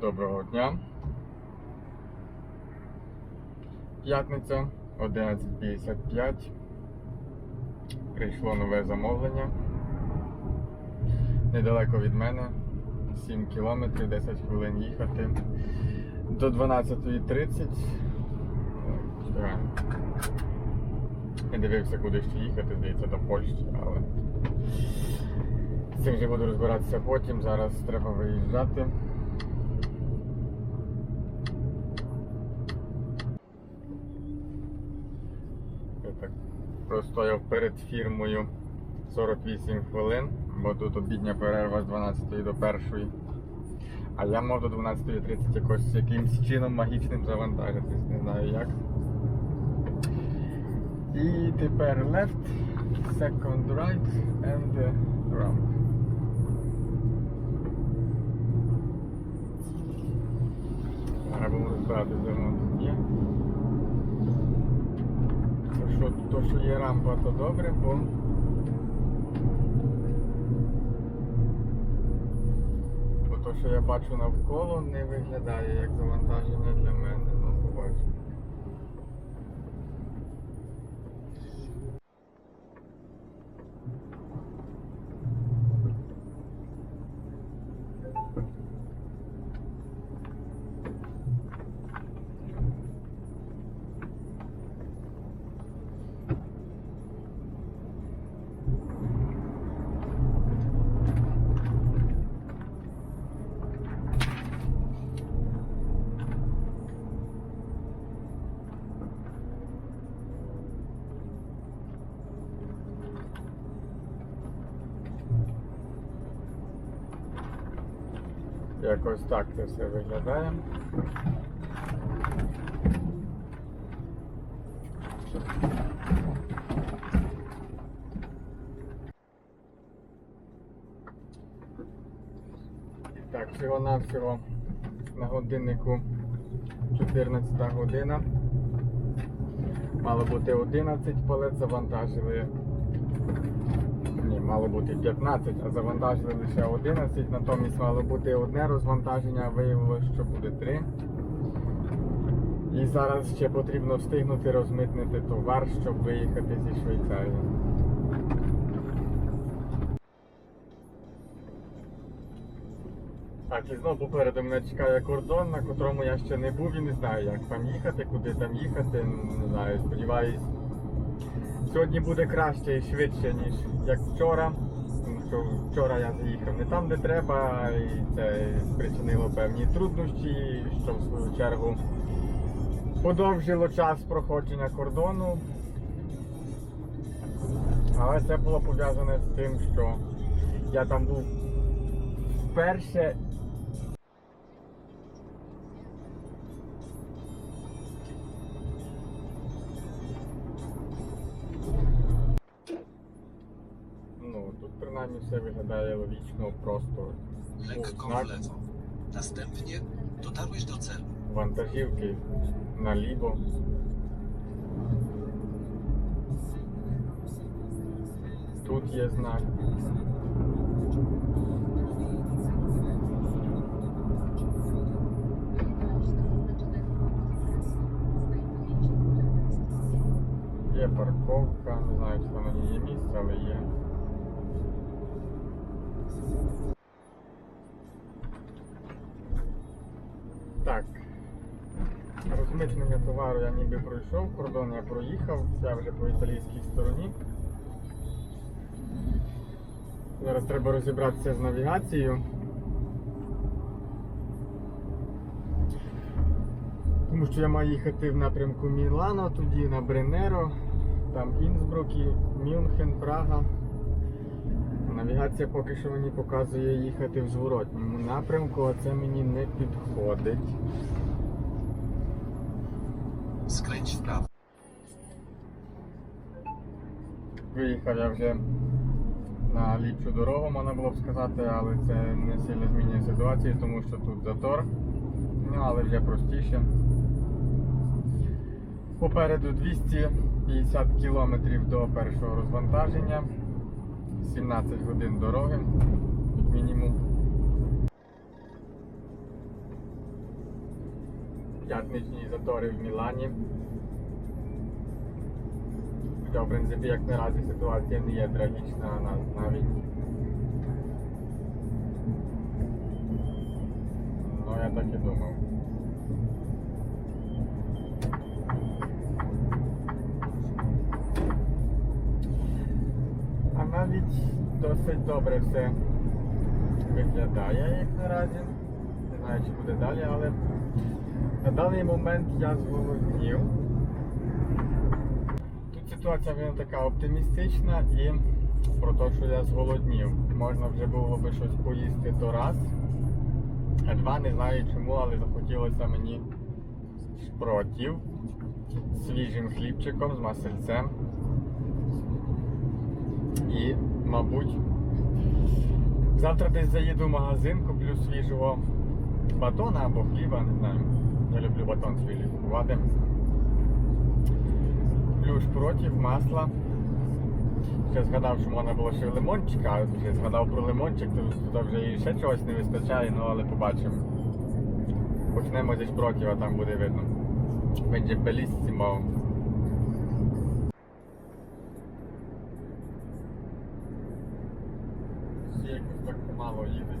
Доброго дня. П'ятниця 11.55. Прийшло нове замовлення. Недалеко від мене. 7 кілометрів, 10 хвилин їхати. До 12.30. Не дивився, куди ще їхати, здається, до Польщі, але з цим вже буду розбиратися потім. Зараз треба виїжджати. Я так простояв перед фірмою 48 хвилин, бо тут обідня перерва з 12 до 1. А я мав до 12.30 якось якимсь чином магічним завантажитись, не знаю як. І тепер left, second right and ramp. Треба де воно тут. То що, є рампа, то добре, бо Бо то, що я бачу навколо, не виглядає як завантаження для мене. Ну, побачимо. Якось так це все виглядає. Так, всього-навсього на годиннику 14 година. Мало бути 11 палет, завантажили. Мало бути 15, а завантажили лише 11. Натомість мало бути одне розвантаження, а виявилося, що буде 3. І зараз ще потрібно встигнути розмитнити товар, щоб виїхати зі Швейцарії. Так, і знову попереду мене чекає кордон, на котрому я ще не був і не знаю, як там їхати, куди там їхати. Не знаю, сподіваюсь. Сьогодні буде краще і швидше, ніж як вчора. Тому що вчора я заїхав не там, де треба, і це спричинило певні труднощі, що в свою чергу подовжило час проходження кордону. Але це було пов'язане з тим, що я там був вперше. Принаймні все виглядає логічно, просто w lewo. Następnie dotarłeś do celu. вантажівки наліво. Тут є знак. Є парковка, не знаю, чи там є місце, але є. Так. Розмитнення товару я ніби пройшов, кордон я проїхав, я вже по італійській стороні. Зараз треба розібратися з навігацією. Тому що я маю їхати в напрямку Мілано, тоді на Бренеро, там Інсбрук, Мюнхен, Прага. Навігація поки що мені показує їхати в зворотньому напрямку, а це мені не підходить. Skręć w prawo. Виїхав я вже на ліпшу дорогу, можна було б сказати, але це не сильно змінює ситуацію, тому що тут затор, ну але вже простіше. Попереду 250 кілометрів до першого розвантаження, 17 годин дороги, як мінімум. П'ятничні затори в Мілані. Хоча, в принципі, як наразі ситуація не є трагічна на- навіть. Ну, я так і думав. А навіть досить добре все виглядає як наразі. Не знаю, чи буде далі, але на даний момент я зголоднів. Тут ситуація вона така оптимістична і про те, що я зголоднів. Можна вже було би щось поїсти то раз. А два не знаю чому, але захотілося мені шпротів свіжим хлібчиком, з масельцем. І, мабуть, завтра десь заїду в магазин, куплю свіжого батона або хліба, не знаю. Я люблю батон свіжий купувати. Куплю шпротів, масла. Ще згадав, що можна було ще лимончика, а вже згадав про лимончик, то тут вже і ще чогось не вистачає, ну але побачимо. Почнемо зі шпротів, а там буде видно. Będzie bellissimo. Всі так помало їдуть.